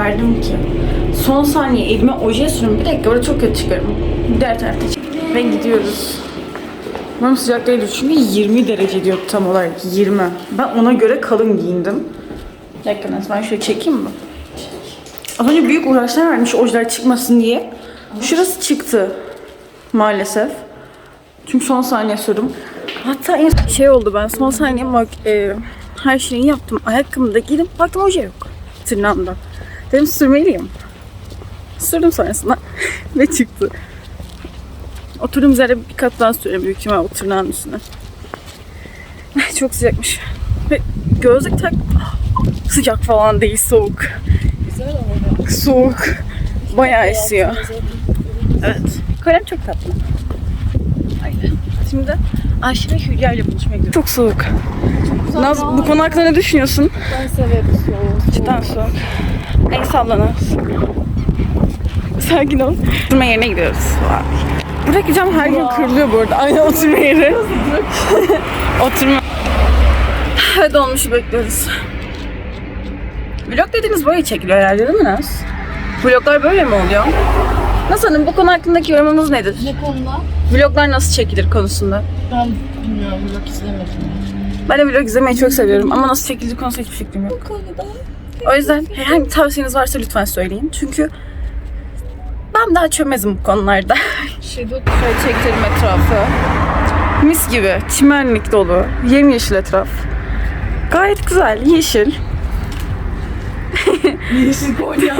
verdim ki. Son saniye elime oje sürüyorum. Bir dakika burada çok kötü çıkarım. Diğer tarafta. Ve gidiyoruz. Umarım sıcak değildir çünkü 20 derece diyor tam olarak 20. Ben ona göre kalın giyindim. Bir dakika Naz, ben şöyle çekeyim mi? Az önce büyük uğraşlar vermiş ojeler çıkmasın diye. Şurası çıktı maalesef. Çünkü son saniye sürdüm. Hatta en şey oldu ben son saniye bak e, her şeyi yaptım. Ayakkabımı da giydim. Baktım oje yok tırnağımda. Dedim sürmeliyim. Sürdüm sonrasında ve çıktı. Oturduğum yerde bir kat daha sürerim büyük ihtimal o tırnağın üstüne. Çok sıcakmış. Ve gözlük tak... Sıcak falan değil soğuk. Soğuk. Bayağı esiyor. Evet. Kalem çok tatlı. Aynen. Şimdi Ayşe ve Hülya ile buluşmaya gidiyoruz. Çok soğuk. Naz bu konu hakkında ne düşünüyorsun? Ben severim soğuk. Cidden soğuk. El sallana. Sakin ol. Oturma yerine gidiyoruz. Buradaki cam her gün kırılıyor bu arada. Aynı oturma yeri. oturma. Hadi olmuşu bekliyoruz. Vlog dediğiniz böyle çekiliyor herhalde değil mi Naz? Vloglar böyle mi oluyor? Nasıl hanım bu konu hakkındaki yorumunuz nedir? Ne konuda? Vloglar nasıl çekilir konusunda? Ben bilmiyorum. Vlog izlemedim. Ben de vlog izlemeyi çok seviyorum ama nasıl çekildiği konusunda hiçbir fikrim yok. Bu konuda? O yüzden herhangi bir tavsiyeniz varsa lütfen söyleyin. Çünkü ben daha çömezim bu konularda. Şeyde Şöyle çektirelim etrafı. Mis gibi. Çimenlik dolu. Yemyeşil etraf. Gayet güzel. Yeşil. Yeşil Konya.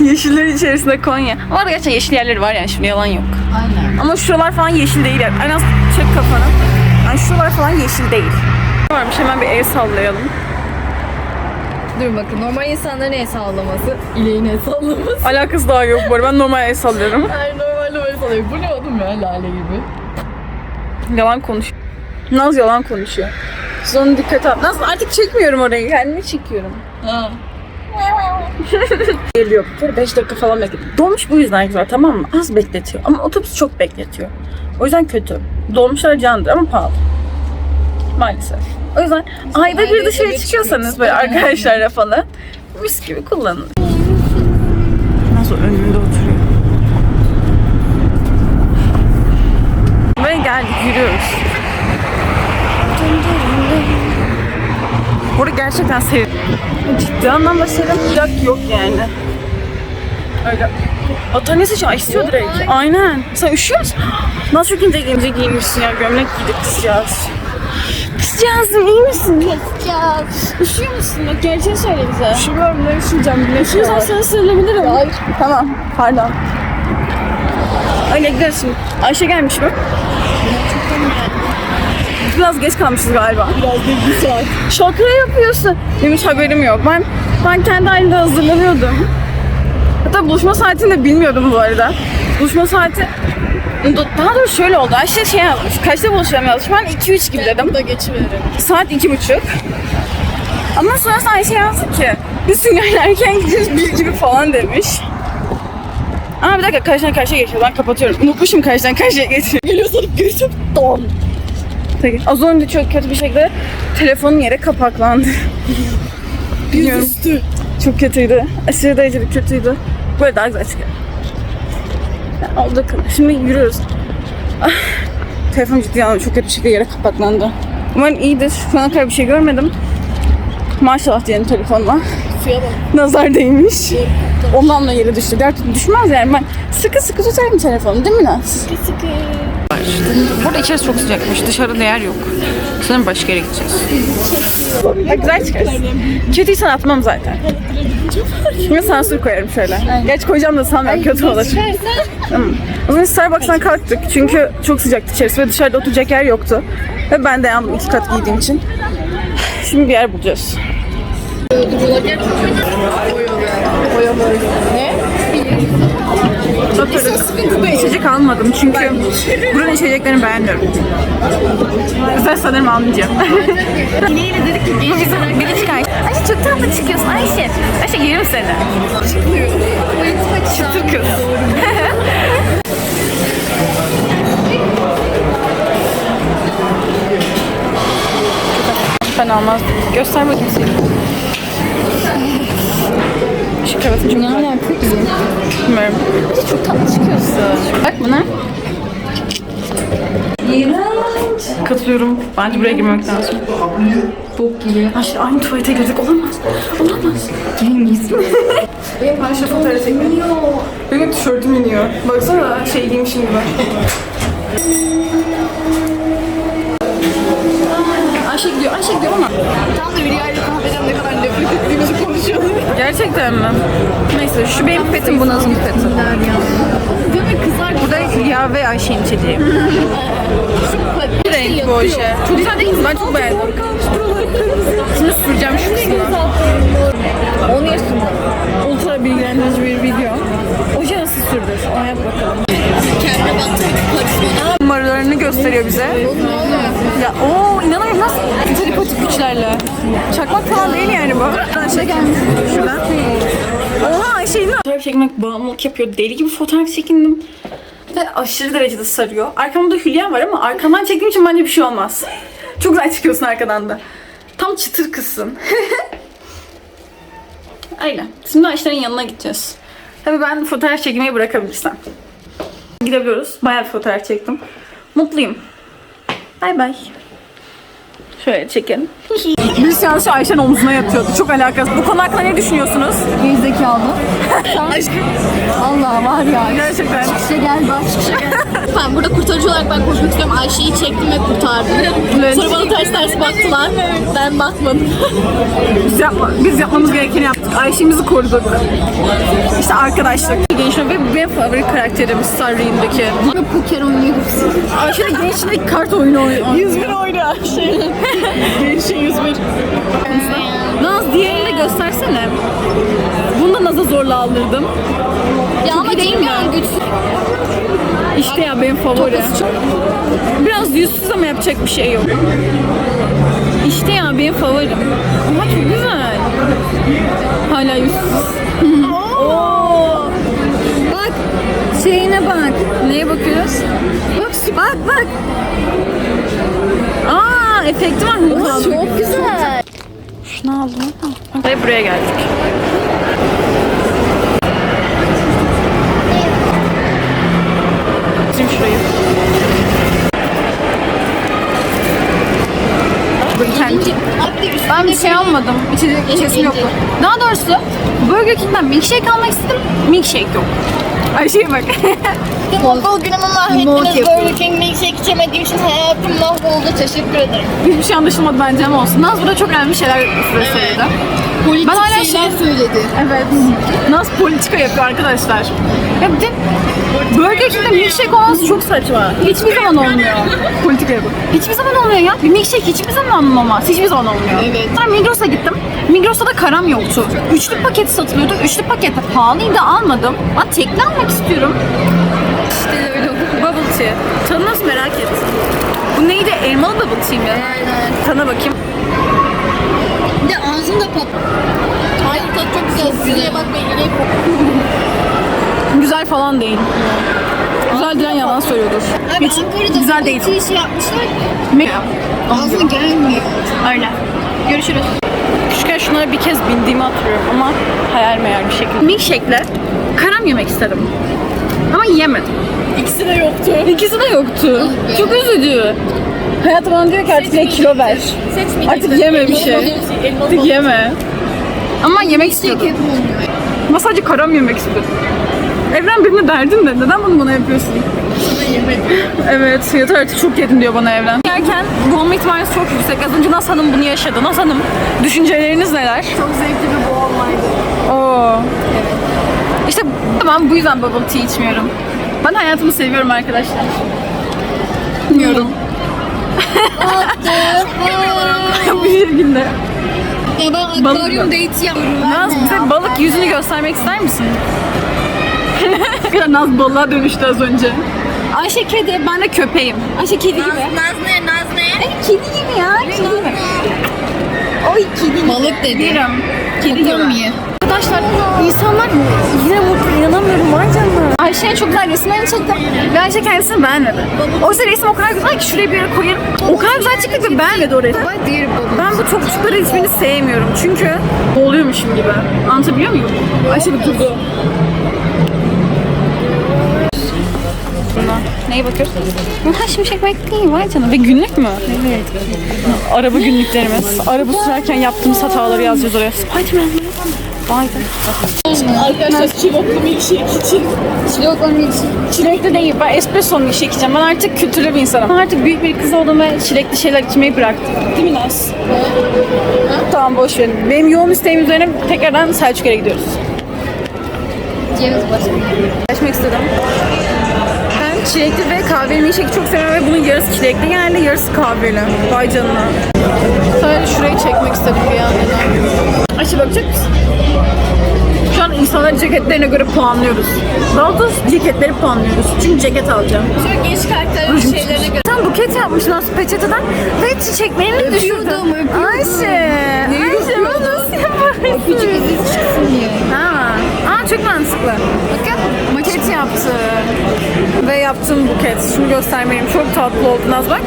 Yeşillerin içerisinde Konya. Ama arada gerçekten yeşil yerleri var yani şimdi yalan yok. Aynen. Ama şuralar falan yeşil değil yani. En az çek kafanı. Yani şuralar falan yeşil değil. Varmış hemen bir el sallayalım. Dur bakın normal insanların el sallaması, ileğin el sallaması. Alakası daha yok bu arada. Ben normal el sallıyorum. Her normalde böyle sallıyor. Bu ne oğlum ya lale gibi. Yalan konuşuyor. Naz yalan konuşuyor. Siz onu dikkat al. Naz artık çekmiyorum orayı. Kendimi çekiyorum. Ha. Geliyor. 5 dakika falan bekledim. Dolmuş bu yüzden güzel tamam mı? Az bekletiyor. Ama otobüs çok bekletiyor. O yüzden kötü. Dolmuşlar candır ama pahalı. Maalesef. O yüzden ayda bir dışarı çıkıyorsanız böyle arkadaşlarla falan mis gibi kullanın. Nasıl önünde oturuyor. Ve geldik yürüyoruz. Burada gerçekten serin. Ciddi anlamda serin sıcak yok yani. Öyle. Ata ne sıcağı istiyor direkt. Aynen. Sen üşüyor musun? Nasıl çok ince ince giymişsin ya. Gömlek giydik kızcağız. Kızcağızım iyi misin? Kızcağız. Üşüyor musun? Bak gerçeği söyle bize. Üşümüyorum ne üşüyeceğim güneş Üşüyorsan sana sarılabilirim. Hayır. Tamam. Pardon. Öyle gideriz şimdi. Ayşe gelmiş mi? Biraz geç kalmışız galiba. Biraz değil bir saat. Şaka yapıyorsun. Benim hiç haberim yok. Ben ben kendi halimde hazırlanıyordum. Hatta buluşma saatini de bilmiyordum bu arada. Buluşma saati daha doğrusu şöyle oldu. Ayşe şey yazmış. Kaçta buluşalım yazmış. Ben 2-3 gibi dedim. Da geçiveririm. Saat iki buçuk. Ama sonrasında Ayşe yazdı ki biz Süngay'la erken gidiyoruz bir gibi falan demiş. Ama bir dakika karşıdan karşıya geçiyor. Ben kapatıyorum. Unutmuşum karşıdan karşıya geçiyor. Geliyor sanıp görüşüp tamam. Peki. Az önce çok kötü bir şekilde telefonun yere kapaklandı. Bilmiyorum. Üstü. Çok kötüydü. Aşırı derecede kötüydü. Böyle daha güzel çıkıyor. Kadar. Şimdi yürüyoruz. Ah, telefon ciddi anlamda çok kötü bir şekilde yere kapaklandı. Umarım iyidir. Şu ana kadar bir şey görmedim. Maşallah diyelim telefonla. Suya bak. Nazar değmiş. Ondan da yere düştü. Türlü düşmez yani. Ben sıkı sıkı tutarım telefonu değil mi Naz? Sıkı sıkı. Burada içerisi çok sıcakmış. Dışarıda yer yok. Sanırım başka yere gideceğiz. Güzel çıkarız. Kötüysen atmam zaten. Şimdi sansür koyarım şöyle. Gerçi koyacağım da sanmıyorum kötü olur. Tamam. O zaman Starbucks'tan kalktık. Çünkü çok sıcaktı içerisi ve dışarıda oturacak yer yoktu. Ve ben de yandım iki kat giydiğim için. Şimdi bir yer bulacağız. Almadım çünkü buranın içeceklerini beğenmiyorum. Güzel sanırım almayacağım. İneğiyle dedik ki genç bizim biri çıkar. Ayşe çok tatlı çıkıyorsun Ayşe. Ayşe yerim seni. Çıkmıyor. Çıtır kız. Ben almazdım. Göster bakayım seni. Şu kravatın çok Ne güzel. alaka ki? Bilmiyorum. Çok tatlı çıkıyorsun. Bak buna. Katılıyorum. Bence buraya girmek lazım. Bok gibi. Ay aynı tuvalete girdik. Olamaz. Olamaz. ben şu fotoğrafı çekmedim. Benim tişörtüm iniyor. Baksana şey giymişim gibi. Ayşe gidiyor, Ayşe gidiyor ama. Tam da Hülya ile kahveden ne kadar nefret ettiğimizi konuşuyorduk. Gerçekten mi? Neyse şu benim petim, bu Naz'ın peti. Değil mi kızlar? Bu da Hülya ve Ayşe'nin içeceği. Bu renk bu oje. Çok güzel değil mi? Ben çok beğendim. Şimdi süreceğim şu kısmına. 10 yaşında. Ultra bilgilendirici bir video. Oje nasıl sürdür? Ona yap bakalım. Numaralarını gösteriyor bize. Ya o inanamıyorum nasıl telepatik güçlerle. Çakmak falan değil yani bu. Şey gelmiş şuradan. Oha Ayşe'nin fotoğraf çekmek bağımlılık yapıyor. Deli gibi fotoğraf çekindim. Ve aşırı derecede sarıyor. Arkamda Hülya var ama arkamdan çektiğim için bence bir şey olmaz. Çok güzel çıkıyorsun arkadan da. Tam çıtır kızsın. Öyle. Şimdi Ayşe'nin yanına gideceğiz. Tabii ben fotoğraf çekmeyi bırakabilirsem. Gidebiliyoruz. Bayağı bir fotoğraf çektim. Mutluyum. Bay bay. Şöyle çekin. Biz yanlış Ayşe'nin omzuna yatıyordu. Çok alakası. Bu konu hakkında ne düşünüyorsunuz? Gerizekalı. Allah var ya. Gerçekten. İşte gel bak. İşte gel. Ben burada kurtarıcı olarak ben konuşmak istiyorum. Ayşe'yi çektim ve kurtardım. Sonra bana ters ters baktılar. Ben bakmadım. Biz, yapma, biz yapmamız gerekeni yaptık. Ayşe'mizi koruduk. İşte arkadaşlık. Gençler ve benim favori karakterim Star Rain'deki. Ve poker oynuyoruz. Ayşe'nin gençliğindeki kart oyunu oynuyor. 101 oynuyor Ayşe. Gençliğin 101. Naz diğerini de göstersene. Bunu da Naz'a zorla aldırdım. Ya ama iyi değil mi? Güçsüz. İşte ya benim favori. Biraz yüzsüz ama yapacak bir şey yok. İşte ya benim favorim. Ama çok güzel. Hala yüzsüz. Oo. Bak şeyine bak. Neye bakıyoruz? Bak bak bak. Efekti var mı? Çok güzel. Şunu aldım ama. Ve buraya geldik. Bizim şurayı. Kendi. Ben bir şey almadım. İçecek içesim yoktu. Daha doğrusu Burger King'den milkshake almak istedim. Milkshake yok. Ayşe'ye bak. Okul günümü mahvettiniz. Burger King milkshake içemediğim için hayatım mahvoldu. Teşekkür ederim. Hiçbir şey anlaşılmadı bence ama olsun. Naz burada çok önemli şeyler söyledi. Politik Ben hala şeyler şey- söyledi. Evet. Naz politika yapıyor arkadaşlar. Ya bir de Burger King'de milkshake olması çok saçma. Hiçbir zaman olmuyor. politika yapıyor. Hiçbir zaman olmuyor ya. Bir milkshake hiçbir zaman olmaz. Hiçbir zaman olmuyor. Evet. Sonra Migros'a gittim. Migros'ta da karam yoktu. Üçlü paket satılıyordu. Üçlü paket pahalıydı almadım. Ben tekli almak istiyorum. İşte öyle. Bubble tea. Tadı nasıl merak ettim. Bu neydi? Elmalı bubble tea mi? Aynen. Tadına bakayım. Bir de ağzında pat. Hayır tadı çok güzel. Yüzeye bakmayın. Güzel falan değil. Güzel diyen yalan söylüyordur. Hiç güzel değil. Şey yapmışlar. Ne? Ağzına gelmiyor. Öyle. Görüşürüz. Küçükken şunlara bir kez bindiğimi hatırlıyorum ama hayal meyal bir şekilde. Milkshake'le karam yemek istedim. Ama yiyemedim. İkisi de yoktu. İkisi de yoktu. Çok üzücü. Hayatım bana diyor ki artık ye kilo ver. Seçmeyeceksin. Artık yeme bir şey. Artık yeme. Ama yemek istiyordum. Ama sadece karam yemek istedim. Evren birine derdin de neden bunu bana yapıyorsun? Evet, yeter artık çok yedin diyor bana Evren. Yerken boğulma ihtimali çok yüksek. Az önce Naz Hanım bunu yaşadı. Naz Hanım, düşünceleriniz neler? Çok zevkli bir boğulmaydı. Oo. İşte ben bu yüzden bubble tea içmiyorum. Ben hayatımı seviyorum arkadaşlar. Bilmiyorum. bu şekilde. Ya ben akvaryum date yapıyorum. Naz bize balık yüzünü göstermek ister misin? Kadar Naz balığa dönüştü az önce. Ayşe kedi, ben de köpeğim. Ayşe kedi gibi. Naz ne? Naz ne? Kedi gibi ya, kedi gibi. Oy kedi gibi. Balık dedi. Yerim. Kedi gibi. Arkadaşlar insanlar yine mutlu inanamıyorum var canına. Ayşe'nin çok güzel resimlerini çektim ve Ayşe kendisini beğenmedi. Oysa resim o kadar güzel ki şuraya bir yere koyarım. O kadar güzel çıktı ki beğenmedi o resmi. Ben bu topçukları hiçbirini sevmiyorum çünkü boğuluyormuşum gibi. Anlatabiliyor muyum? Ayşe bir durdu. Neye bakıyorsun? Ha şimşek bekleyin vay canına. Ve günlük mü? Evet. Araba günlüklerimiz. Araba sürerken yaptığımız hataları yazacağız oraya. Spiderman mi? Vay be. Arkadaşlar çilekli milkshake için. Çilek onun için. Çilekli değil. Ben espresso milkshake içeceğim. Ben artık kültürlü bir insanım. Ben artık büyük bir kız oldum ve çilekli şeyler içmeyi bıraktım. Değil mi Naz? Tamam boş verin. Benim yoğun isteğim üzerine tekrardan Selçuk'a gidiyoruz. Ceviz başka. Açmak istedim. Çilekli ve kahveli milkshake çok seviyorum ve bunun yarısı çilekli geldi, yarısı kahveli. Vay canına. Sadece şurayı çekmek istedim bir yandan. Ayşe bakacak mısın? Şu an insanların ceketlerine göre puanlıyoruz. Daha doğrusu ceketleri puanlıyoruz. Çünkü ceket alacağım. Şöyle genç karakterlerin şeylerine göre. Sen buket yapmışsın aslında peçeteden ve çiçeklerini düşürdün. Öpüyordum, öpüyordum. Ayşe. Ayşe bunu nasıl yaparsın? Küçük izi çıksın diye. Ha. Aa çok mantıklı. Bakın. Buket yaptı. Ve yaptığım buket. Şunu göstermeliyim. Çok tatlı oldu Naz bak.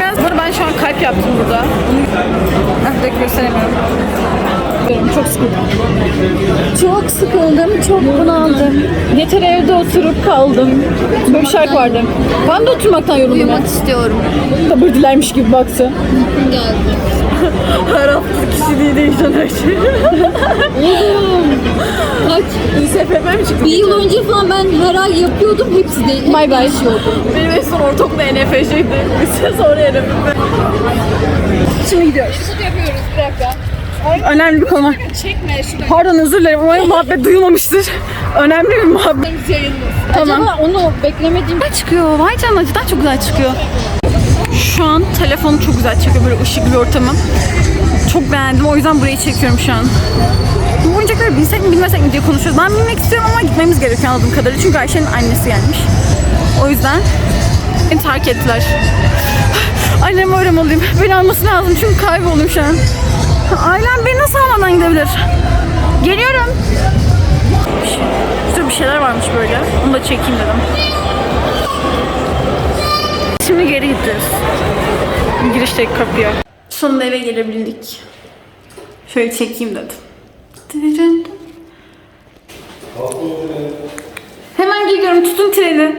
Biraz burada ben şu an kalp yaptım burada. Bunu bekle gösteremiyorum. Diyorum, Çok sıkıldım. Çok sıkıldım, çok bunaldım. Yeter evde oturup kaldım. Böyle bir şarkı vardı. Ben de oturmaktan yoruldum. Uyumak istiyorum. Sabır dilermiş gibi baktı. Geldi. Her hafta kişiliği değişen her şey. Kaç? İSFM mi çıktı? Bir yıl önce falan ben her ay yapıyordum. Hepsi de bay. değişiyordu. Benim en son ortaokulda NFŞ'ydi. Sene sonra NFP. Şimdi gidiyoruz. yapıyoruz bir dakika. Önemli bir konu. Çekme şunu. Pardon özür dilerim. Umarım muhabbet duyulmamıştır. Önemli bir muhabbet. Tamam. Acaba onu beklemediğim Güzel çıkıyor. Vay canına cidden çok güzel çıkıyor. Şu an telefonu çok güzel çekiyor böyle ışıklı bir ortamı. Çok beğendim. O yüzden burayı çekiyorum şu an. Bu oyuncakları bilsek mi bilmesek mi diye konuşuyoruz. Ben bilmek istiyorum ama gitmemiz gerekiyor anladığım kadarıyla. Çünkü Ayşe'nin annesi gelmiş. O yüzden beni terk ettiler. Annemi aramalıyım. Beni alması lazım çünkü kayboldum şu an. Ailem beni nasıl almadan gidebilir? Geliyorum. Şurada bir şeyler varmış böyle. Onu da çekeyim dedim. Şimdi geri gidiyoruz. Girişteki kapıya. Sonunda eve gelebildik. Şöyle çekeyim dedim. Hemen geliyorum tutun treni.